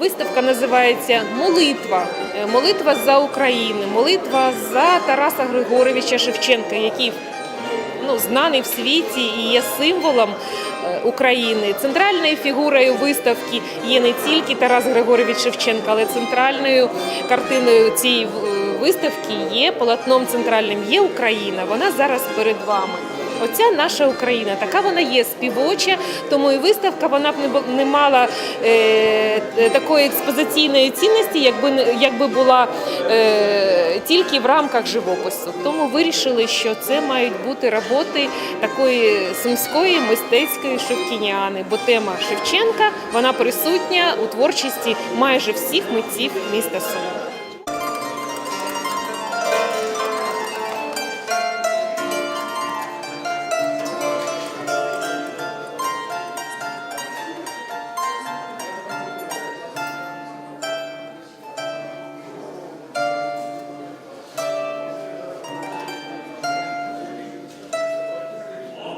виставка називається Молитва. Е, Молитва за Україну, молитва за Тараса Григоровича Шевченка, який ну, знаний в світі і є символом е, України. Центральною фігурою виставки є не тільки Тарас Григорович Шевченко, але центральною картиною цієї е, виставки є полотном центральним є Україна. Вона зараз перед вами. Оця наша Україна, така вона є співоча, тому і виставка вона б не мала е, такої експозиційної цінності, якби якби була е, тільки в рамках живопису. Тому вирішили, що це мають бути роботи такої сумської мистецької шевкініани, бо тема Шевченка вона присутня у творчості майже всіх митців міста Суми.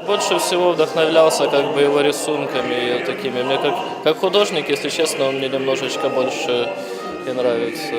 Больше всего вдохновлялся как бы его рисунками и такими. Мне как, как художник, если честно, он мне немножечко больше и нравится.